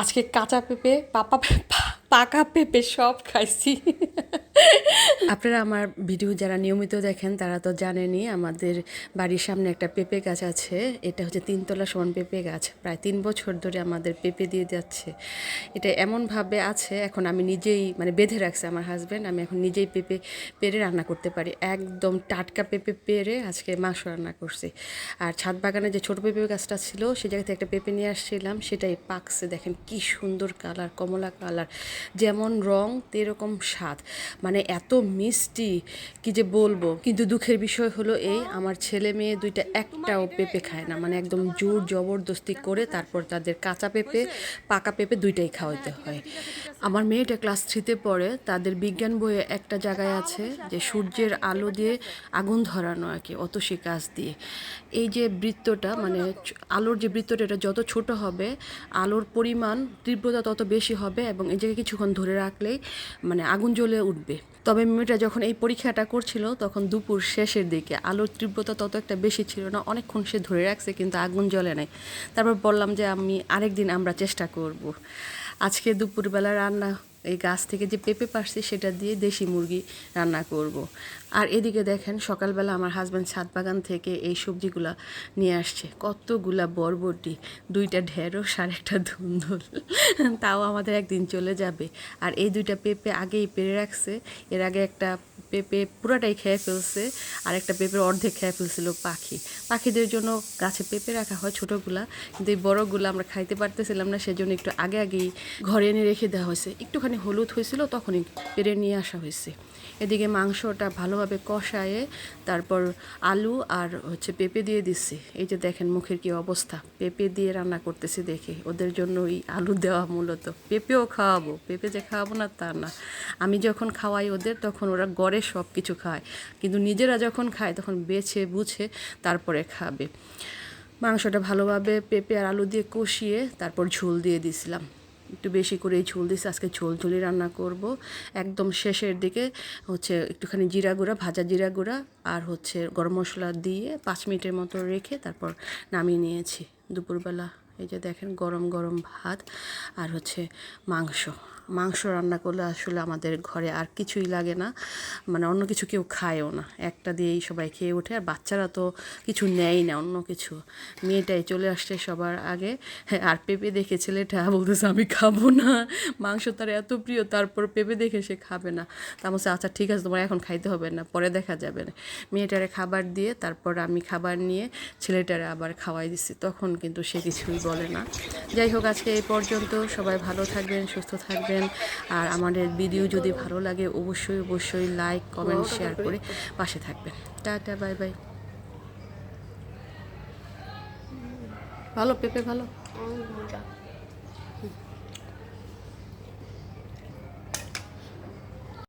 আজকে কাঁচা পেঁপে পাপা পাকা পেঁপে সব খাইছি। আপনারা আমার ভিডিও যারা নিয়মিত দেখেন, তারা তো জানেনই আমাদের বাড়ির সামনে একটা পেঁপে গাছ আছে। এটা হচ্ছে তিনতলা সমান পেঁপে গাছ। প্রায় তিন বছর ধরে আমাদের পেঁপে দিয়ে যাচ্ছে। এটা এমনভাবে আছে, এখন আমি নিজেই মানে বেঁধে রাখছি আমার হাজব্যান্ড আমি এখন নিজেই পেঁপে পেরে রান্না করতে পারি। একদম টাটকা পেঁপে পেরে আজকে মাংস রান্না করছি। আর ছাদ বাগানে যে ছোটো পেঁপে গাছটা ছিল, সে জায়গা থেকে একটা পেঁপে নিয়ে আসছিলাম, সেটাই পাকছে। দেখেন কি সুন্দর কালার কমলা কালার যেমন রং, তেরকম স্বাদ। মানে এত মিষ্টি, কি যে বলব? কিন্তু দুঃখের বিষয় হলো এই, আমার ছেলে মেয়ে দুইটা একটাও পেঁপে খায় না। মানে একদম জোর জবরদস্তি করে তারপর তাদের কাঁচা পেঁপে, পাকা পেঁপে দুইটাই খাওয়াতে হয়। আমার মেয়েটা ক্লাস থ্রিতে পড়ে, তাদের বিজ্ঞান বইয়ে একটা জায়গায় আছে যে সূর্যের আলো দিয়ে আগুন ধরানো আর কি অত সে কাজ দিয়ে। এই যে বৃত্তটা মানে আলোর যে বৃত্তটা, এটা যত ছোট হবে, আলোর পরিমাণ তীব্রতা তত বেশি হবে এবং এই জায়গায় কিছুক্ষণ ধরে রাখলেই মানে আগুন জ্বলে উঠবে। তবে মেয়েটা যখন এই পরীক্ষাটা করছিল, তখন দুপুর শেষের দিকে আলোর তীব্রতা তত একটা বেশি ছিল না, অনেকক্ষণ সে ধরে রাখছে, কিন্তু আগুন জ্বলে নাই। তারপর বললাম যে, আমি আরেকদিন আমরা চেষ্টা করব। আজকে দুপুরবেলা রান্না এই গাছ থেকে যে পেঁপে পারছি সেটা দিয়ে দেশি মুরগি রান্না করব। আর এদিকে দেখেন সকালবেলা আমার হাজব্যান্ড ছাদ বাগান থেকে এই সবজিগুলা নিয়ে আসছে। কতগুলা বরবটি, দুইটা ঢেঁড়স আর একটা ধুন্দুল। তাও আমাদের একদিন চলে যাবে। আর এই দুইটা পেঁপে আগেই পেরে রাখছে। এর আগে একটা পেঁপে পুরাটাই খেয়ে ফেলছে, আর একটা পেঁপের অর্ধেক খেয়ে ফেলছিল পাখি। পাখিদের জন্য গাছে পেঁপে রাখা হয় ছোটোগুলা, কিন্তু এই বড়গুলো আমরা খাইতে পারতেছিলাম না, সেজন্য একটু আগে আগেই ঘরে এনে রেখে দেওয়া হয়েছে। একটুখানি হলুদ হয়েছিল তখনই পেরে নিয়ে আসা হয়েছে। এদিকে মাংসটা ভালোভাবে কষায়ে তারপর আলু আর হচ্ছে পেঁপে দিয়ে দিচ্ছি। এই যে দেখেন মুখের কি অবস্থা। পেঁপে দিয়ে রান্না করতেছি দেখে। ওদের জন্য ওই আলু দেওয়া মূলত। পেঁপেও খাওয়াবো। পেঁপে যে খাওয়াবো না, তা না। আমি যখন খাওয়াই ওদের, তখন ওরা গড়ে সব কিছু খায়। কিন্তু নিজেরা যখন খায়, তখন বেছে বুঝে তারপরে খাবে। মাংসটা ভালোভাবে পেঁপে আর আলু দিয়ে কষিয়ে তারপর ঝোল দিয়ে দিছিলাম। একটু বেশি করে ঝোল দিছি, আজকে ঝোল ঝোলই রান্না করব। একদম শেষের দিকে হচ্ছে একটুখানি জিরা গুঁড়া, ভাজা জিরা গুঁড়া আর হচ্ছে গরম মশলা দিয়ে পাঁচ মিনিটের মতো রেখে তারপর নামিয়ে নিয়েছি দুপুরবেলা। এই যে দেখেন গরম গরম ভাত আর হচ্ছে মাংস। মাংস রান্না করলে আসলে আমাদের ঘরে আর কিছুই লাগে না। মানে অন্য কিছু কেউ খায়ও না। একটা দিয়েই সবাই খেয়ে ওঠে আর বাচ্চারা তো কিছু নেয় না অন্য কিছু। মেয়েটাই চলে আসছে সবার আগে। হ্যাঁ, আর পেঁপে দেখে ছেলেটা বলতেছে আমি খাব না। মাংস তার এত প্রিয় তারপর পেঁপে দেখে সে খাবে না। তা বলছে আচ্ছা ঠিক আছে তোমার এখন খাইতে হবে না পরে দেখা যাবে। না মেয়েটারে খাবার দিয়ে তারপর আমি খাবার নিয়ে ছেলেটারে আবার খাওয়াই দিচ্ছি তখন কিন্তু সে কিছুই বলে না। যাই হোক আজকে এই পর্যন্ত। সবাই ভালো থাকবেন সুস্থ থাকবেন। আর আমাদের ভিডিও যদি ভালো লাগে অবশ্যই অবশ্যই লাইক কমেন্ট শেয়ার করে পাশে থাকবেন। টাটা বাই বাই ভালো পেঁপে ভালো?